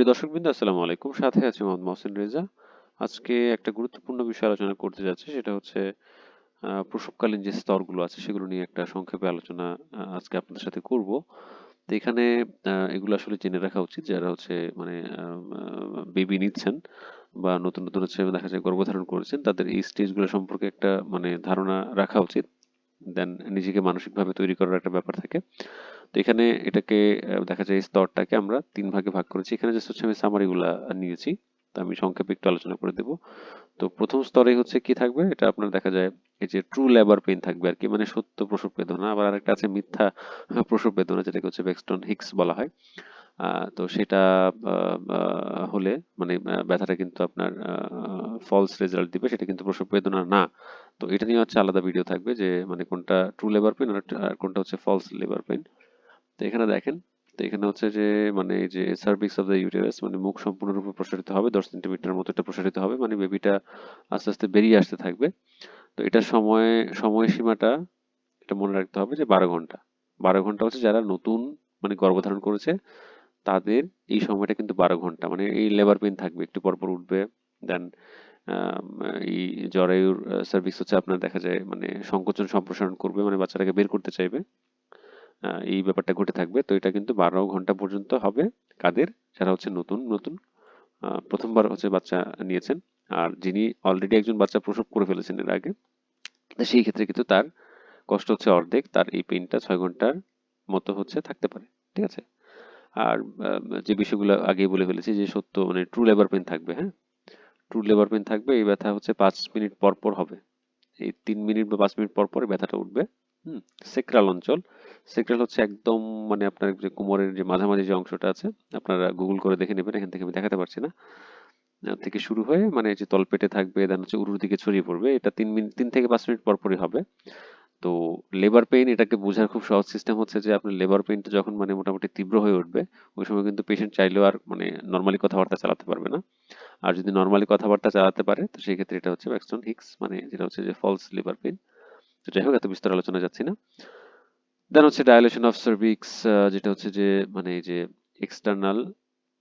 প্রিয় দর্শকবৃন্দ, আসসালামু আলাইকুম। সাথে আছি মোহাম্মদ মহসিন রেজা। আজকে একটা গুরুত্বপূর্ণ বিষয় আলোচনা করতে যাচ্ছি, সেটা হচ্ছে প্রসবকালীন যে স্তরগুলো আছে, সেগুলো নিয়ে একটা সংক্ষেপে আলোচনা আজকে আপনাদের সাথে করব। তো এখানে এগুলো আসলে জেনে রাখা উচিত, যারা হচ্ছে মানে বেবি নিচ্ছেন বা নতুন নতুন হচ্ছে, দেখা যায় গর্ভধারণ করেছেন, তাদের এই স্টেজগুলো সম্পর্কে একটা মানে ধারণা রাখা উচিত। দেন নিজেকে মানসিকভাবে তৈরি করার একটা ব্যাপার থাকে। তো এখানে এটাকে দেখা যায় স্তরটাকে আমরা তিন ভাগে ভাগ করেছি। এখানে জাস্ট হচ্ছে আমি সামারিগুলা নিয়েছি, তো আমি সংক্ষেপে একটু আলোচনা করে দেব। তো প্রথম স্তরে হচ্ছে কি থাকবে? এটা আপনার দেখা যায় এই যে ট্রু লেবার পেইন থাকবে আর কি মানে সত্য প্রসব বেদনা। আবার আরেকটা আছে মিথ্যা প্রসব বেদনা, যেটাকে হচ্ছে বেক্সটন হিক্স বলা হয়। তো সেটা হলে মানে ব্যথাটা কিন্তু আপনার ফলস রেজাল্ট দিবে, সেটা কিন্তু প্রসব বেদনা না। তো এটা নিয়ে হচ্ছে আলাদা ভিডিও থাকবে যে মানে কোনটা ট্রু লেবার পেইন আর কোনটা হচ্ছে ফলস লেবার পেইন তো এখানে দেখেন, তো এখানে হচ্ছে যে মানে এই যে সার্ভিক্স অফ দ্য ইউটেরাস মানে মুখ সম্পূর্ণরূপে প্রসারিত হবে, দশ সেন্টিমিটার মতো এটা প্রসারিত হবে মানে বেবিটা আস্তে আস্তে বেরিয়ে আসতে থাকবে। তো এটার সময়, সময়সীমাটা এটা মনে রাখতে হবে যে বারো ঘণ্টা। বারো ঘণ্টা হচ্ছে যারা নতুন মানে গর্ভধারণ করেছে, তাদের এই সময়টা কিন্তু বারো ঘণ্টা মানে এই লেবার পেইন থাকবে, একটু পর পর উঠবে দেন এই জরায়ুর সার্ভিস হচ্ছে আপনার দেখা যায় মানে সংকোচন, সম্প্রসারণ করবে মানে বাচ্চাটাকে বের করতে চাইবে। এই ব্যাপারটা ঘটে থাকবে। তো এটা কিন্তু বারো ঘণ্টা পর্যন্ত হবে কাদের, যারা হচ্ছে নতুন নতুন। প্রথমবার হচ্ছে বাচ্চা নিয়েছেন। আর যিনি অলরেডি একজন বাচ্চা প্রসব করে ফেলেছেন এর আগে সেই ক্ষেত্রে কিন্তু তার কষ্ট হচ্ছে অর্ধেক, তার এই পেইনটা ছয় ঘণ্টার মতো হচ্ছে থাকতে পারে, ঠিক আছে? আর যে বিষয়গুলো আগেই বলে ফেলেছি যে সত্য মানে ট্রু লেবার পেন থাকবে হ্যাঁ? ট্রু লেবার পেন থাকবে, এই ব্যথা হচ্ছে পাঁচ মিনিট পর পর হবে। এই তিন মিনিট বা পাঁচ মিনিট পর পর ব্যথাটা উঠবে। হুম, সেক্রাল অঞ্চল। সেক্রাল হচ্ছে একদম মানে আপনার যে কোমরের যে মাঝামাঝি যে অংশটা আছে, আপনারা গুগল করে দেখে নেবেন, এখান থেকে আমি দেখাতে পারছি না। থেকে শুরু হয়ে মানে যে তলপেটে থাকবে, দেন হচ্ছে উরুর দিকে ছড়িয়ে পড়বে, এটা তিন মিনিট তিন থেকে পাঁচ মিনিট পর পরই হবে। তো লেবার পেইন এটাকে বোঝার খুব সহজ সিস্টেম হচ্ছে যে আপনার লেবার পেইনটা যখন মানে মোটামুটি তীব্র হয়ে উঠবে, ওই সময় কিন্তু পেশেন্ট চাইলেও আর মানে নর্মালি কথাবার্তা চালাতে পারবে না। আর যদি নর্মালি কথাবার্তা চালাতে পারে, তো সেই ক্ষেত্রে এটা হচ্ছে ব্যাকস্টন হিক্স মানে যেটা হচ্ছে যে ফলস লেবার পেইন। যাই হোক এত বিস্তার আলোচনা যাচ্ছি না। দেন হচ্ছে ডায়ালেশন অফ সার্ভিক্স যেটা হচ্ছে যে মানে যে এক্সটার্নাল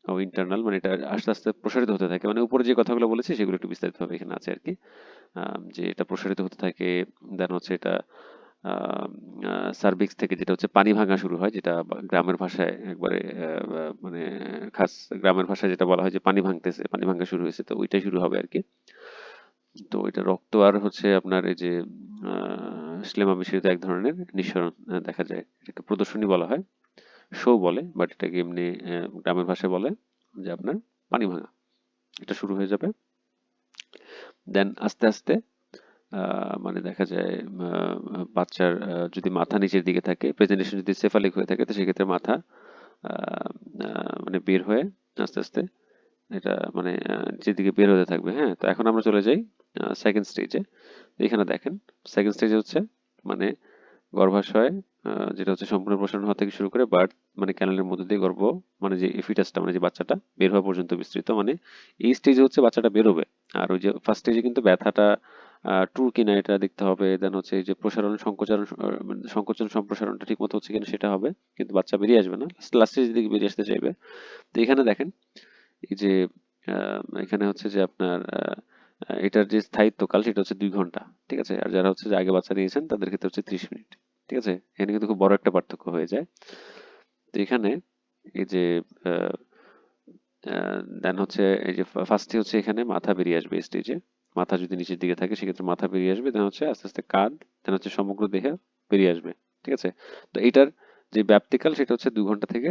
ও ইন্টারনাল মানে এটা আস্তে আস্তে প্রসারিত হতে থাকে। মানে উপরে যে কথাগুলো বলেছি, সেগুলো একটু বিস্তারিতভাবে এখানে আছে আর কি যে এটা প্রসারিত হতে থাকে দেন হচ্ছে এটা সার্ভিক্স থেকে যেটা হচ্ছে পানি ভাঙা শুরু হয়, যেটা গ্রামের ভাষায় একবারে মানে খাস গ্রামের ভাষায় যেটা বলা হয় যে পানি ভাঙতেছে, পানি ভাঙা শুরু হয়েছে, তো ওইটাই শুরু হবে আর কি তো এটা রক্ত আর হচ্ছে আপনার এই যে স্লেমা মিশ্রিত এক ধরনের নিঃসরণ দেখা যায়। এটাকে প্রদর্শনী বলা হয়, শো বলে বাট এটাকে এমনি গ্রামের ভাষায় বলে যে আপনার পানি ভাঙা। এটা শুরু হয়ে যাবে। দেন আস্তে আস্তে মানে দেখা যায় বাচ্চার যদি মাথা নিচের দিকে থাকে প্রেজেন্টেশন যদি সেফালিক হয়ে থাকে, তো সেক্ষেত্রে মাথা মানে বের হয়ে আস্তে আস্তে এটা মানে নিচের দিকে বের হতে থাকবে। হ্যাঁ তো এখন আমরা চলে যাই সেকেন্ড স্টেজে এখানে দেখেন সেকেন্ড স্টেজে হচ্ছে মানে গর্ভাশয় যেটা হচ্ছে সম্পূর্ণ প্রসারণ হওয়া থেকে শুরু করে বার্থ মানে ক্যানেলের মধ্যে দিয়ে গর্ভ মানে যে ফিটাসটা মানে যে বাচ্চাটা বের হওয়া পর্যন্ত বিস্তৃত মানে এই স্টেজে হচ্ছে বাচ্চাটা বেরোবে। আর ওই যে ফার্স্ট স্টেজে কিন্তু ব্যথাটা ট্রু কিনা এটা দেখতে হবে দেন হচ্ছে এই যে প্রসারণ সংকোচন সংকোচন সম্প্রসারণটা ঠিক মতো হচ্ছে কিনা সেটা হবে কিন্তু বাচ্চা বেরিয়ে আসবে না লাস্ট স্টেজের দিকে বেরিয়ে আসতে চাইবে। তো এখানে দেখেন এই যে এখানে হচ্ছে যে আপনার আহ, এটার যে স্থায়িত্বকাল সেটা হচ্ছে দুই ঘণ্টা, ঠিক আছে? আর যারা হচ্ছে যে আগে বাচ্চা নিয়েছেন তাদের ক্ষেত্রে হচ্ছে ত্রিশ মিনিট, ঠিক আছে? এখানে কিন্তু খুব বড় একটা পার্থক্য হয়ে যায়। তো এখানে এই যে দেন হচ্ছে এই যে ফার্স্টে হচ্ছে এখানে মাথা বেরিয়ে আসবে স্টেজে মাথা যদি নিচের দিকে থাকে, সেক্ষেত্রে মাথা বেরিয়ে আসবে, দেন হচ্ছে আস্তে আস্তে কাঁধ, দেন হচ্ছে সমগ্র দেহে বেরিয়ে আসবে, ঠিক আছে? তো এইটার যে ব্যাপ্তিকাল, সেটা হচ্ছে দুই ঘণ্টা থেকে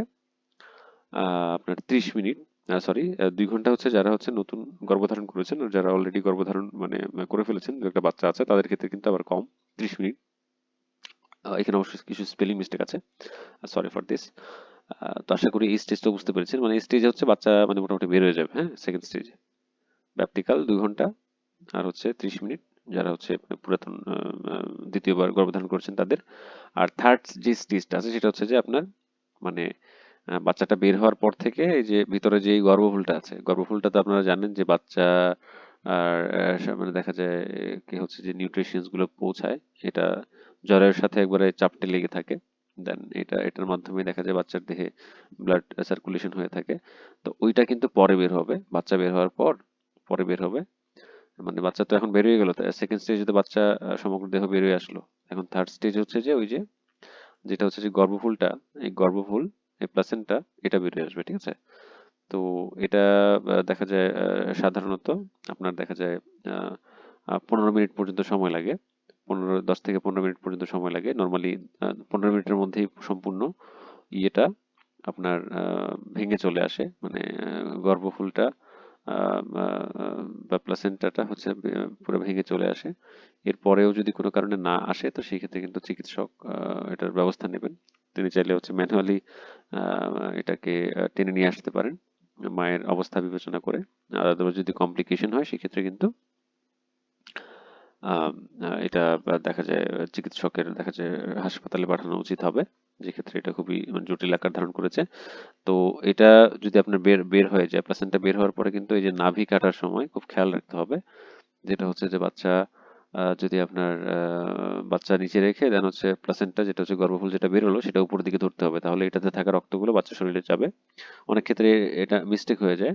আপনার ত্রিশ মিনিট সরি দুই ঘণ্টা হচ্ছে যারা হচ্ছে নতুন গর্ভধারণ করেছেন যারা অলরেডি গর্ভধারণ মানে করে ফেলেছেন একটা বাচ্চা আছে, তাদের ক্ষেত্রে কিন্তু আবার কম, ত্রিশ মিনিট। এখানে অবশ্যই কিছু স্পেলিং মিস্টেক আছে। সরি ফর দিস তো আশা করি এই স্টেজটা বুঝতে পেরেছেন। মানে স্টেজে হচ্ছে বাচ্চা মানে মোটামুটি বের হয়ে যাবে হ্যাঁ সেকেন্ড স্টেজে ব্যাপ্তিকাল দুই ঘণ্টা আর হচ্ছে ত্রিশ মিনিট যারা হচ্ছে মানে পুরাতন দ্বিতীয়বার গর্ভধারণ করেছেন তাদের। আর থার্ড যে স্টেজটা আছে, সেটা হচ্ছে যে আপনার মানে বাচ্চাটা বের হওয়ার পর থেকে এই যে ভিতরে যে গর্ভফুলটা আছে, গর্ভফুলটা তো আপনারা জানেন যে বাচ্চা আর মানে দেখা যায়, কি হচ্ছে যে নিউট্রিশনসগুলো পৌঁছায়, এটা জ্বরের সাথে একবারে চাপটে লেগে থাকে। দেন এটা, এটার মাধ্যমে দেখা যায় বাচ্চার দেহে ব্লাড সার্কুলেশন হয়ে থাকে। তো ওইটা কিন্তু পরে বের হবে, বাচ্চা বের হওয়ার পর পরে বের হবে। মানে বাচ্চা তো এখন বের হয়ে গেল সেকেন্ড স্টেজে তো বাচ্চা সমগ্র দেহ বের হয়ে আসলো। এখন থার্ড স্টেজ হচ্ছে যে ওই যে, যেটা হচ্ছে যে গর্ভফুলটা, এই গর্ভফুল এই প্লাসেন্টা এটা বের হয়ে আসবে, ঠিক আছে? তো এটা দেখা যায় সাধারণত আপনার দেখা যায় পনেরো মিনিট পর্যন্ত সময় লাগে। পনেরো, দশ থেকে পনেরো মিনিট পর্যন্ত সময় লাগে। নর্মালি পনেরো মিনিটের মধ্যেই সম্পূর্ণ ইয়েটা আপনার ভেঙে চলে আসে। মানে গর্ভফুলটা বা প্লাসেন্টাটা হচ্ছে পুরো ভেঙে চলে আসে। এরপরেও যদি কোনো কারণে না আসে, তো সেই ক্ষেত্রে কিন্তু চিকিৎসক এটার ব্যবস্থা নেবেন। তিনি চাইলে হচ্ছে ম্যানুয়ালি এটাকে টেনে নিয়ে আসতে পারেন মায়ের অবস্থা বিবেচনা করে। আর যদি কমপ্লিকেশন হয়, সেক্ষেত্রে কিন্তু এটা দেখা যায়, চিকিৎসকের দেখা যায়, হাসপাতালে পাঠানো উচিত হবে। যে ক্ষেত্রে এটা খুবই জটিল আকার ধারণ করেছে। তো এটা যদি আপনার বের বের হয়ে যায় প্লাসেন্টা বের হওয়ার পরে কিন্তু এই যে নাভি কাটার সময় খুব খেয়াল রাখতে হবে। যেটা হচ্ছে যে বাচ্চা যদি আপনার বাচ্চা নিচে রেখে দেন হচ্ছে প্লাসেন্টা যেটা হচ্ছে গর্ভফুল যেটা বের হলো, সেটা উপর দিকে ধরতে হবে। তাহলে এটাতে থাকা রক্তগুলো বাচ্চার শরীরে যাবে। অনেক ক্ষেত্রে এটা মিস্টেক হয়ে যায়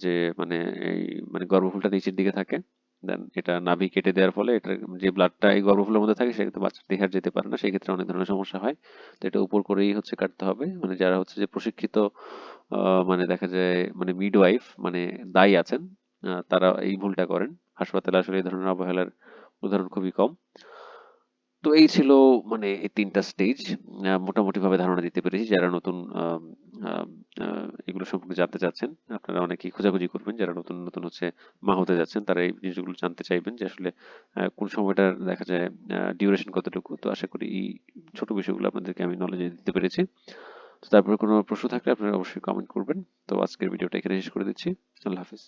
যে মানে এই মানে গর্ভফুলটা নিচের দিকে থাকে দেন এটা নাভি কেটে দেওয়ার ফলে এটা যে ব্লাডটা এই গর্ভফুলের মধ্যে থাকে সেক্ষেত্রে বাচ্চার দেহে যেতে পারে না সেই ক্ষেত্রে অনেক ধরনের সমস্যা হয়। তো এটা উপর করেই হচ্ছে কাটতে হবে। মানে যারা হচ্ছে যে প্রশিক্ষিত মানে দেখা যায় মানে মিডওয়াইফ মানে দায়ী আছেন তারা এই ভুলটা করেন। হাসপাতালে আসলে এই ধরনের অবহেলার উদাহরণ খুবই কম। তো এই ছিল মানে এই তিনটা স্টেজ মোটামুটি ভাবে ধারণা দিতে পেরেছি যারা নতুন এগুলো সম্পর্কে জানতে চাচ্ছেন। আপনারা অনেকেই খোঁজাখুঁজি করবেন, যারা নতুন নতুন হচ্ছে মা হতে যাচ্ছেন, তারা এই জিনিসগুলো জানতে চাইবেন যে আসলে কোন সময়টার দেখা যায় ডিউরেশন কতটুকু। তো আশা করি এই ছোট বিষয়গুলো আপনাদেরকে আমি নলেজ দিতে পেরেছি। তো তারপরে কোনো প্রশ্ন থাকলে আপনারা অবশ্যই কমেন্ট করবেন। তো আজকের ভিডিওটা এখানে শেষ করে দিচ্ছি। আল্লাহ হাফিজ।